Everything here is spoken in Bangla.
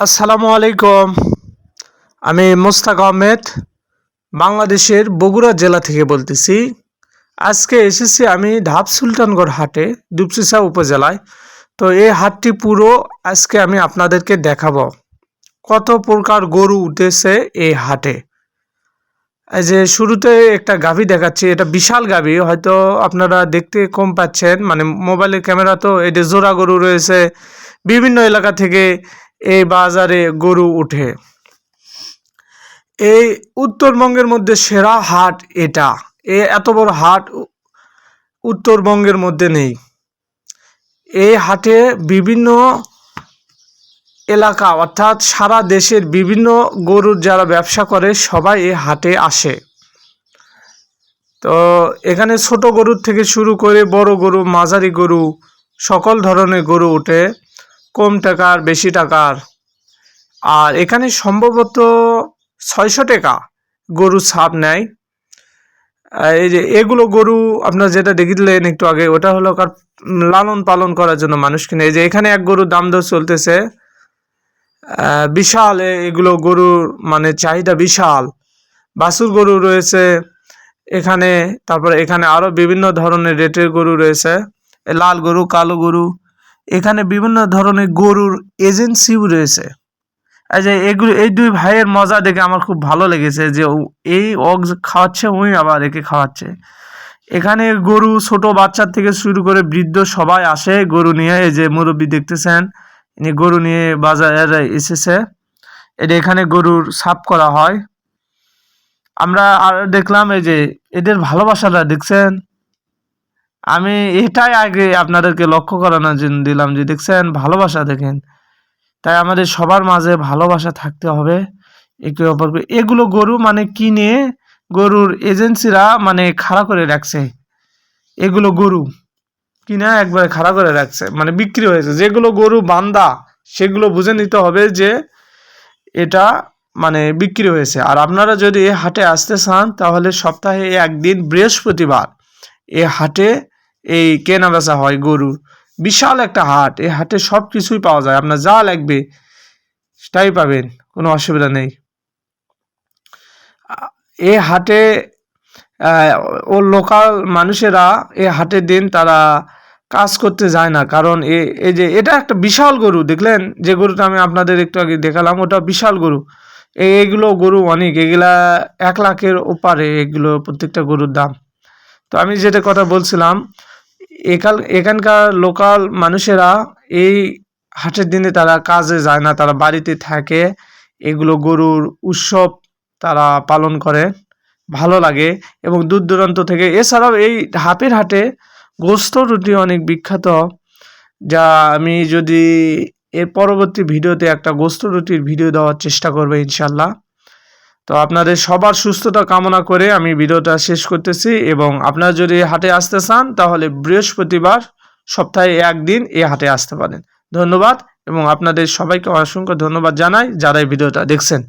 আসসালামু আলাইকুম। আমি মোস্তাক আহমেদ, বাংলাদেশের বগুড়া জেলা থেকে বলতেছি। আজকে এসেছি আমি ঢাব সুলতানগড় হাটে, দুপসিসা উপজেলায়। তো এই হাটটি পুরো আজকে আমি আপনাদেরকে দেখাবো। কত প্রকার গরু উঠেছে এই হাটে। এই যে শুরুতে একটা গাভী দেখাচ্ছি, এটা বিশাল গাভী, হয়তো আপনারা দেখতে কম পাচ্ছেন। মানে মোবাইলের ক্যামেরা তো এটা জোড়া গরু রয়েছে। বিভিন্ন এলাকা থেকে এই বাজারে গরু উঠে। এই উত্তরবঙ্গের মধ্যে সেরা হাট এটা। এ এত বড় হাট উত্তরবঙ্গের মধ্যে নেই। এই হাটে বিভিন্ন এলাকা অর্থাৎ সারা দেশের বিভিন্ন গরুর যারা ব্যবসা করে, সবাই এই হাটে আসে। তো এখানে ছোট গরুর থেকে শুরু করে বড় গরু, মাঝারি গরু, সকল ধরনের গরু ওঠে। কম টাকার, বেশি টাকার। আর এখানে সম্ভবত ছয়শো টাকা গরু ছাপ নেয়। এই যে এগুলো গরু আপনার যেটা দেখিলেন একটু আগে, ওটা হলো কার লালন পালন করার জন্য মানুষ কিনে। এই যে এখানে এক গরুর দাম দর চলতেছে বিশাল এগুলো গরুর মানে চাহিদা বিশাল। বাসুর গরু রয়েছে এখানে, তারপরে এখানে আরও বিভিন্ন ধরনের রেটের গরু রয়েছে। লাল গরু, কালো গরু এখানে বিভিন্ন ধরনের গরুর এজেন্সিও রয়েছে। এই যে এগুলো, এই দুই ভাইয়ের মজা দেখে আমার খুব ভালো লেগেছে যে এই যে খাওয়াচ্ছে ওই আবার একে খাওয়াচ্ছে। এখানে গরু, ছোট বাচ্চার থেকে শুরু করে বৃদ্ধ সবাই আসে, গরু নিয়ে, এই যে মুরব্বী দেখতেছেন, ইনি গরু নিয়ে বাজারে এসেছে। এটা এখানে গরুর সাফ করা হয়। আমরা আর দেখলাম, এই যে এদের ভালোবাসাটা, দেখছেন? আমি এটাই আগে আপনাদেরকে লক্ষ্য করানোর জন্য দিলাম যে দেখছেন, ভালোবাসা দেখেন। তাই আমাদের সবার মাঝে ভালোবাসা থাকতে হবে। একে অপরকে। এগুলো গরু মানে কিনে গরুর এজেন্সিরা মানে খাড়া করে রাখছে। এগুলো গরু কিনা একবারে খাড়া করে রাখছে। মানে বিক্রি হয়েছে। যেগুলো গরু বান্দা, সেগুলো বুঝে নিতে হবে যে এটা মানে বিক্রি হয়েছে। আর আপনারা যদি হাটে আসতে চান, তাহলে সপ্তাহে একদিন বৃহস্পতিবার এ হাটে এই কেনা বেচা হয় গরু বিশাল একটা হাট, এই হাটে সব কিছুই পাওয়া যায়। আপনার যা লাগবে, সেটাই পাবেন, কোনো অসুবিধা নেই। এই হাটে ও লোকাল মানুষেরা এই হাটের দিন, তারা কাজ করতে যায় না। কারণ এ, এই যে, এটা একটা বিশাল গরু, দেখলেন? যে গরুটা আমি আপনাদের একটু আগে দেখালাম, ওটা বিশাল গরু। এগুলো গরু অনেক, এগুলা এক লাখের ওপারে এগুলো প্রত্যেকটা গরুর দাম। তো আমি যেটা কথা বলছিলাম একাল এখানকার লোকাল মানুষেরা এই হাটের দিনে তারা কাজে যায় না, তারা বাড়িতে থাকে। এগুলো গরুর উৎসব তারা পালন করে, ভালো লাগে এবং দূর দূরান্ত থেকে। এছাড়াও এই হাপের হাটে গোস্ত রুটি অনেক বিখ্যাত, যা আমি যদি এর পরবর্তী ভিডিওতে একটা গোস্ত রুটির ভিডিও দেওয়ার চেষ্টা করব ইনশাল্লাহ। তো আপনাদের সবার সুস্থতা কামনা করে আমি ভিডিওটা শেষ করতেছি এবং আপনারা যদি হাটে আসতে চান, তাহলে বৃহস্পতিবার সপ্তাহে একদিন এই হাটে আসতে পারেন। ধন্যবাদ এবং আপনাদের সবাইকে অসংখ্য ধন্যবাদ জানাই যারা এই ভিডিওটা দেখছেন।